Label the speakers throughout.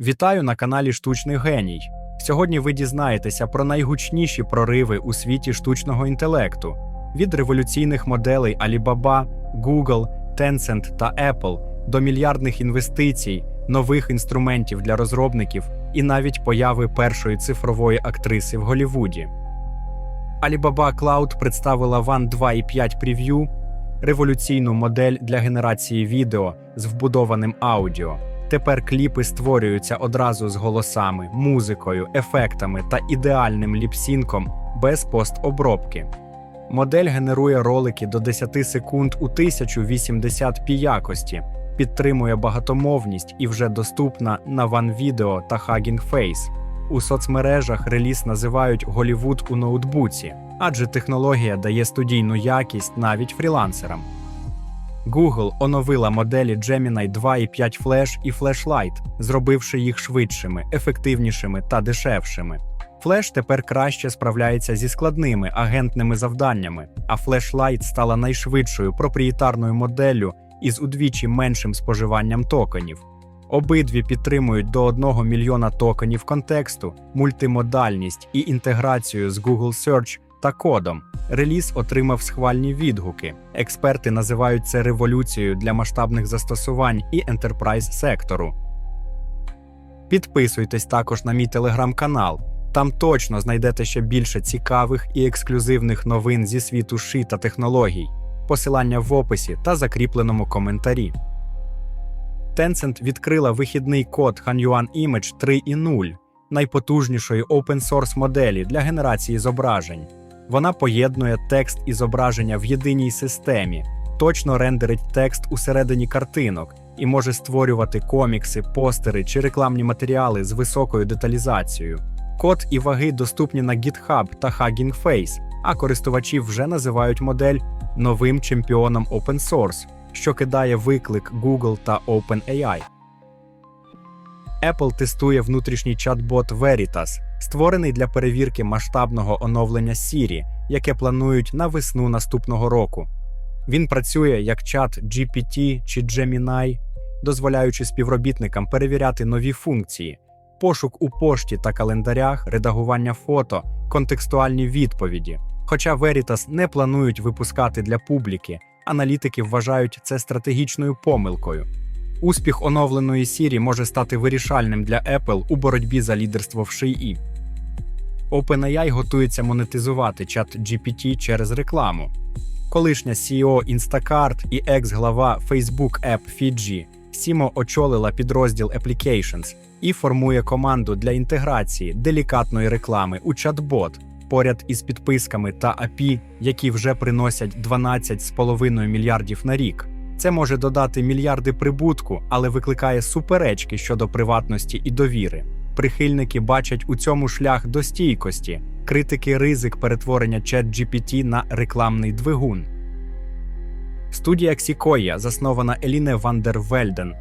Speaker 1: Вітаю на каналі Штучний Геній. Сьогодні ви дізнаєтеся про найгучніші прориви у світі штучного інтелекту від революційних моделей Alibaba, Google, Tencent та Apple до мільярдних інвестицій, нових інструментів для розробників і навіть появи першої цифрової актриси в Голлівуді. Alibaba Cloud представила One 2.5 Preview – революційну модель для генерації відео з вбудованим аудіо. Тепер кліпи створюються одразу з голосами, музикою, ефектами та ідеальним ліпсінком без постобробки. Модель генерує ролики до 10 секунд у 1080p якості, підтримує багатомовність і вже доступна на OneVideo та Hugging Face. У соцмережах реліз називають Голівуд у ноутбуці, адже технологія дає студійну якість навіть фрілансерам. Google оновила моделі Gemini 2.5 Flash і Flashlight, зробивши їх швидшими, ефективнішими та дешевшими. Flash тепер краще справляється зі складними агентними завданнями, а Flashlight стала найшвидшою проприєтарною моделлю із удвічі меншим споживанням токенів. Обидві підтримують до 1 мільйона токенів контексту, мультимодальність і інтеграцію з Google Search та кодом. Реліз отримав схвальні відгуки. Експерти називають це революцією для масштабних застосувань і ентерпрайз сектору. Підписуйтесь також на мій телеграм-канал. Там точно знайдете ще більше цікавих і ексклюзивних новин зі світу ши та технологій. Посилання в описі та закріпленому коментарі. Tencent відкрила вихідний код Hanyuan Image 3.0, найпотужнішої open-source моделі для генерації зображень. Вона поєднує текст і зображення в єдиній системі, точно рендерить текст усередині картинок і може створювати комікси, постери чи рекламні матеріали з високою деталізацією. Код і ваги доступні на GitHub та Hugging Face, а користувачі вже називають модель новим чемпіоном open source, що кидає виклик Google та OpenAI. Apple тестує внутрішній чат-бот Veritas, створений для перевірки масштабного оновлення Siri, яке планують на весну наступного року. Він працює як чат GPT чи Gemini, дозволяючи співробітникам перевіряти нові функції, пошук у пошті та календарях, редагування фото, контекстуальні відповіді. Хоча Veritas не планують випускати для публіки, аналітики вважають це стратегічною помилкою. Успіх оновленої Siri може стати вирішальним для Apple у боротьбі за лідерство в шиї. OpenAI готується монетизувати чат GPT через рекламу. Колишня CEO Instacart і екс-глава Facebook App Fiji Сімо очолила підрозділ Applications і формує команду для інтеграції делікатної реклами у чат-бот поряд із підписками та API, які вже приносять 12,5 мільярдів на рік. Це може додати мільярди прибутку, але викликає суперечки щодо приватності і довіри. Прихильники бачать у цьому шлях до стійкості, критики ризик перетворення ChatGPT на рекламний двигун. Студія Xikoya, заснована Еліне Вандервельден,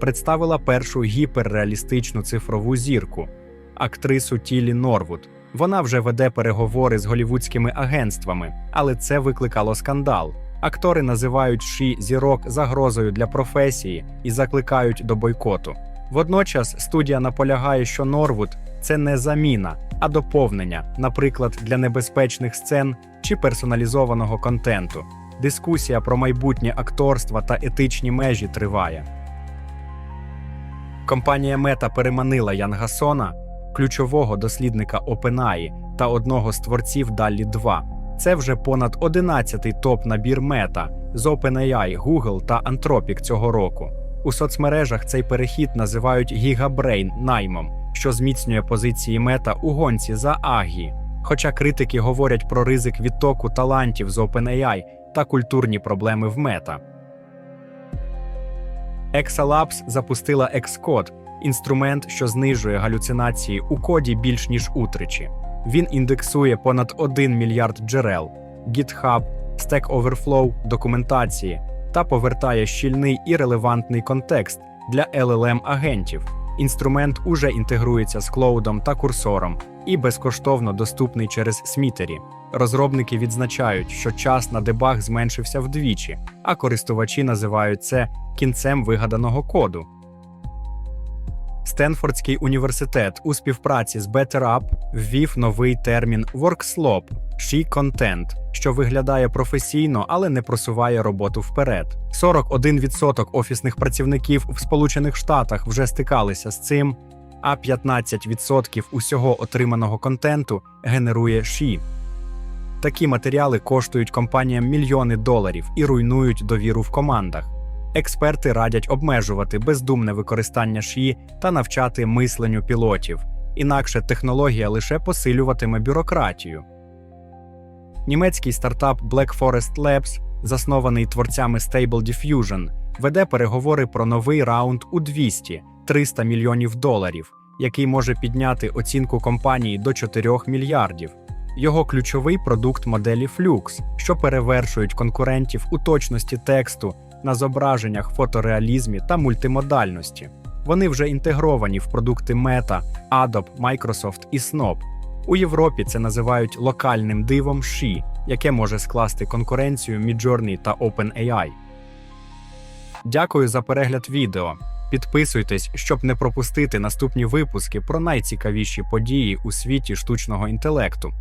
Speaker 1: представила першу гіперреалістичну цифрову зірку актрису Тілі Норвуд. Вона вже веде переговори з голівудськими агентствами, але це викликало скандал. Актори називають ші зірок загрозою для професії і закликають до бойкоту. Водночас студія наполягає, що Норвуд це не заміна, а доповнення, наприклад, для небезпечних сцен чи персоналізованого контенту. Дискусія про майбутнє акторства та етичні межі триває. Компанія Мета переманила Янгасона, ключового дослідника OpenAI та одного з творців Далі 2. Це вже понад 11-й топ-набір Мета з OpenAI, Google та Anthropic цього року. У соцмережах цей перехід називають Гігабрейн наймом, що зміцнює позиції мета у гонці за Агі. Хоча критики говорять про ризик відтоку талантів з OpenAI та культурні проблеми в мета. Exalabs запустила Xcode – інструмент, що знижує галюцинації у коді більш ніж утричі. Він індексує понад 1 мільярд джерел, GitHub, Stack Overflow, документації та повертає щільний і релевантний контекст для LLM агентів. Інструмент уже інтегрується з клоудом та курсором і безкоштовно доступний через смітері. Розробники відзначають, що час на дебаг зменшився вдвічі, а користувачі називають це кінцем вигаданого коду. Стенфордський університет у співпраці з BetterUp ввів новий термін WorkSlop – «She Content», що виглядає професійно, але не просуває роботу вперед. 41% офісних працівників в Сполучених Штатах вже стикалися з цим, а 15% усього отриманого контенту генерує She. Такі матеріали коштують компаніям мільйони доларів і руйнують довіру в командах. Експерти радять обмежувати бездумне використання ші та навчати мисленню пілотів, інакше технологія лише посилюватиме бюрократію. Німецький стартап Black Forest Labs, заснований творцями Stable Diffusion, веде переговори про новий раунд у 200-300 мільйонів доларів, який може підняти оцінку компанії до 4 мільярдів. Його ключовий продукт моделі Flux, що перевершують конкурентів у точності тексту на зображеннях, фотореалізмі та мультимодальності. Вони вже інтегровані в продукти Meta, Adobe, Microsoft і Snob. У Європі це називають локальним дивом She, яке може скласти конкуренцію Midjourney та OpenAI. Дякую за перегляд відео. Підписуйтесь, щоб не пропустити наступні випуски про найцікавіші події у світі штучного інтелекту.